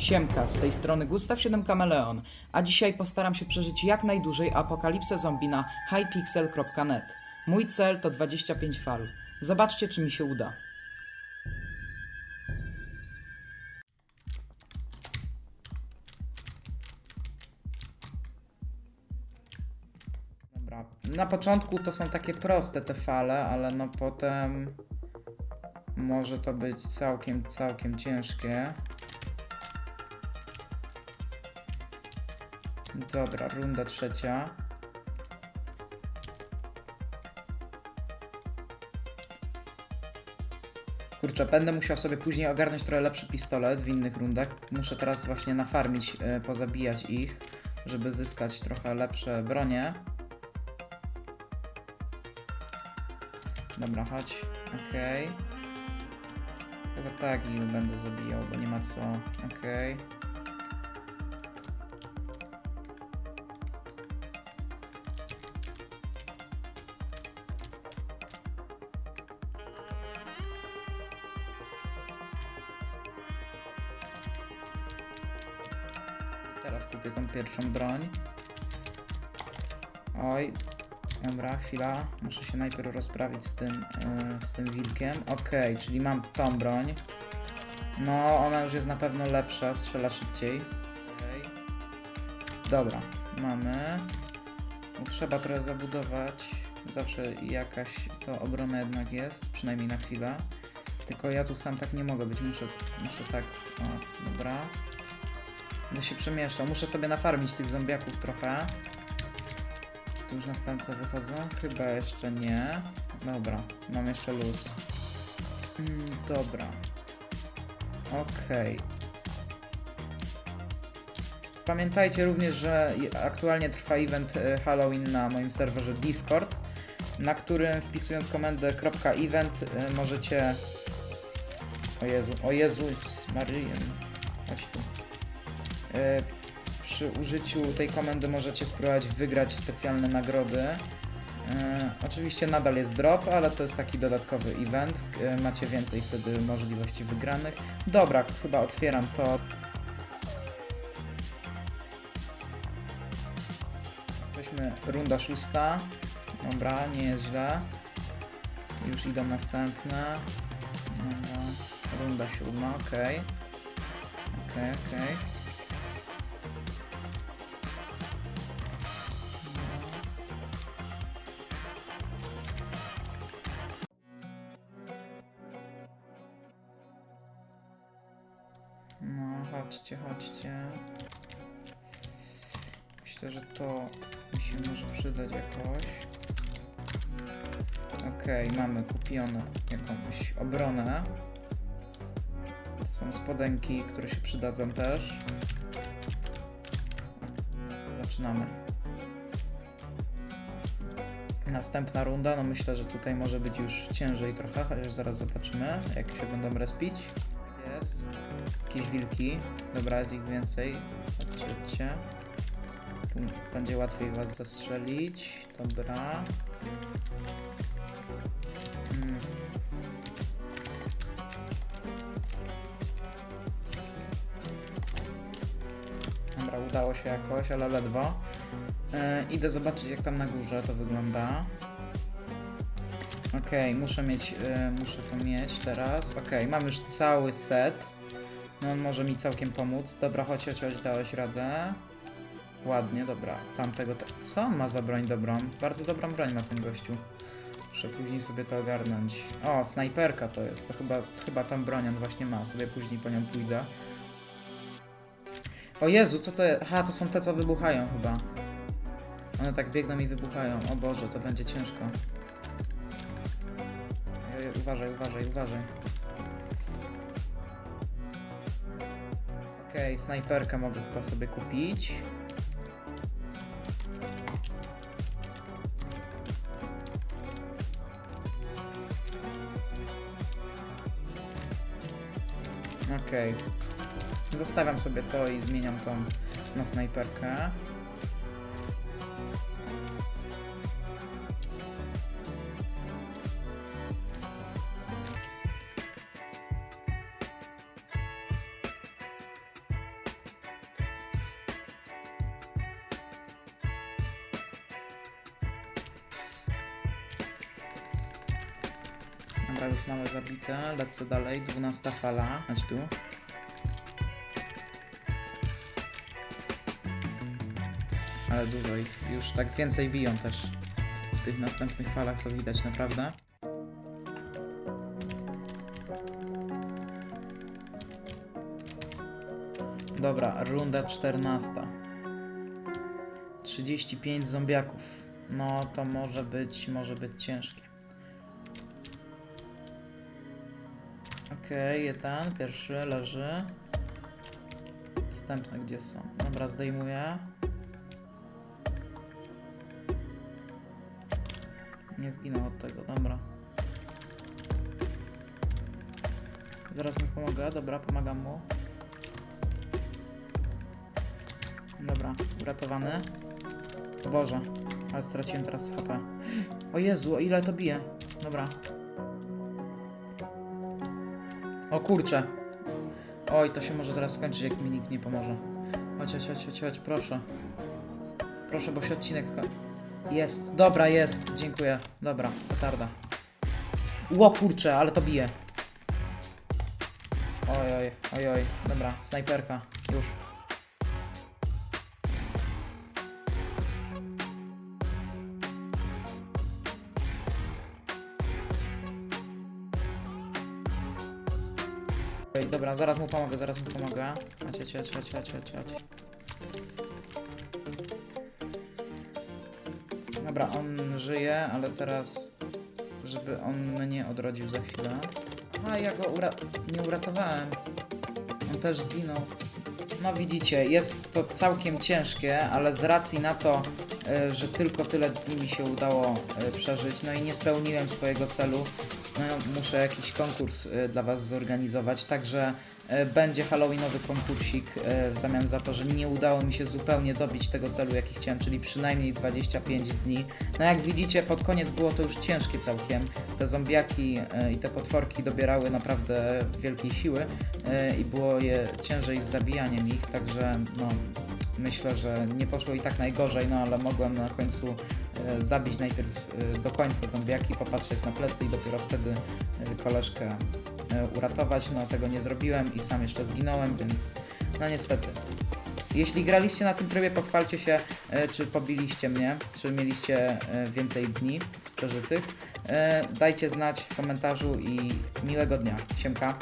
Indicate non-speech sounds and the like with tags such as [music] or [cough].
Siemka, z tej strony Gustaw 7 Kameleon, a dzisiaj postaram się przeżyć jak najdłużej apokalipsę zombie na highpixel.net. Mój cel to 25 fal. Zobaczcie, czy mi się uda. Dobra, na początku to są takie proste te fale, ale no potem może to być całkiem, całkiem ciężkie. Dobra, runda trzecia. Kurczę, będę musiał sobie później ogarnąć trochę lepszy pistolet w innych rundach. Muszę teraz właśnie nafarmić, e, pozabijać ich, żeby zyskać trochę lepsze bronie. Dobra, chodź. Okej. Chyba tak i będę zabijał, bo nie ma co. Okej. Teraz kupię tą pierwszą broń. Oj, dobra, chwila. Muszę się najpierw rozprawić z tym, yy, z tym wilkiem. Okej, czyli mam tą broń. No, ona już jest na pewno lepsza, strzela szybciej. Okej. Dobra, mamy. No, Trzeba trochę zabudować. Zawsze jakaś to obrona jednak jest, przynajmniej na chwilę. Tylko ja tu sam tak nie mogę być, muszę, muszę tak, o, dobra. Będę się przemieszczał. Muszę sobie nafarmić tych zombiaków trochę. Tu już następne wychodzą? Chyba jeszcze nie. Dobra, mam jeszcze luz. Mm, dobra. Okej. Pamiętajcie również, że aktualnie trwa event e, Halloween na moim serwerze Discord, na którym wpisując komendę .event e, możecie... O Jezu, o Jezus Marian. Chodź tu. E, przy użyciu tej komendy możecie spróbować wygrać specjalne nagrody. E, oczywiście nadal jest drop, ale to jest taki dodatkowy event. E, macie więcej wtedy możliwości wygranych. Dobra, chyba otwieram to. Jesteśmy runda szósta. Dobra, nie jest źle. Już idą następne. Runda siódma, okej. Okej, okej. No, chodźcie, chodźcie. Myślę, że to mi się może przydać jakoś. Okej, mamy kupione jakąś obronę. Są spodenki, które się przydadzą też. Zaczynamy. Następna runda, no myślę, że tutaj może być już ciężej trochę, chociaż zaraz zobaczymy, jak się będą respić. Jakieś wilki. Dobra, jest ich więcej. Chodźcie, chodźcie. Tu będzie łatwiej was zastrzelić. Dobra. Mm. Dobra, udało się jakoś, ale ledwo. E, idę zobaczyć jak tam na górze to wygląda. Okej, muszę mieć, e, muszę to mieć teraz. Okej, mam już cały set. No on może mi całkiem pomóc. Dobra, chodź, chodź, chodź, dałeś radę. Ładnie, dobra. Tamtego te... Co on ma za broń dobrą? Bardzo dobrą broń ma ten gościu. Muszę później sobie to ogarnąć. O, snajperka to jest. To chyba, chyba tą broń on właśnie ma. Sobie później po nią pójdę. O Jezu, co to jest? Aha, to są te, co wybuchają chyba. One tak biegną i wybuchają. O Boże, to będzie ciężko. Uważaj, uważaj, uważaj. Okej, snajperkę mogę chyba sobie kupić. Okej. Zostawiam sobie to i zmieniam tą na snajperkę. Dobra, już mamy zabite. Lecę dalej. 12 fala. Chodź tu. Ale dużo ich. Już tak więcej biją też. W tych następnych falach to widać naprawdę. Dobra, runda 14. 35 zombiaków. No to może być, może być ciężkie. Okej, jeden, pierwszy leży. Następne gdzie są? Dobra, zdejmuję. Nie zginął od tego, dobra. Zaraz mu pomogę, dobra, pomagam mu. Dobra, uratowany. O Boże, ale straciłem teraz HP. [gasps] O Jezu, ile to bije. Dobra. O kurczę. Oj, to się może teraz skończyć, jak mi nikt nie pomoże. Chodź, chodź, chodź, chodź, chodź, proszę. Proszę, bo się odcinek skończy. Jest, dobra, jest, dziękuję. Dobra, petarda. Ło kurczę, ale to bije. Oj, oj, oj, oj, dobra, snajperka, już. Dobra, zaraz mu pomogę, zaraz mu pomogę. Chodź, chodź, chodź, chodź, chodź. Dobra, on żyje, ale teraz, żeby on mnie odrodził za chwilę. A ja go ura nie uratowałem. On też zginął. No widzicie, jest to całkiem ciężkie, ale z racji na to, e, że tylko tyle dni mi się udało e, przeżyć, no i nie spełniłem swojego celu, no, muszę jakiś konkurs e, dla Was zorganizować, także e, będzie halloweenowy konkursik e, w zamian za to, że nie udało mi się zupełnie dobić tego celu, jaki chciałem, czyli przynajmniej 25 dni. No jak widzicie, pod koniec było to już ciężkie całkiem. Te zombiaki i te potworki dobierały naprawdę wielkiej siły i było je ciężej z zabijaniem ich, także no, myślę, że nie poszło i tak najgorzej, no ale mogłem na końcu zabić najpierw e, do końca zombiaki, popatrzeć na plecy i dopiero wtedy e, koleżkę e, uratować. No tego nie zrobiłem i sam jeszcze zginąłem, więc no niestety. Jeśli graliście na tym trybie, pochwalcie się, e, czy pobiliście mnie, czy mieliście e, więcej dni przeżytych. E, Dajcie znać w komentarzu i miłego dnia. Siemka.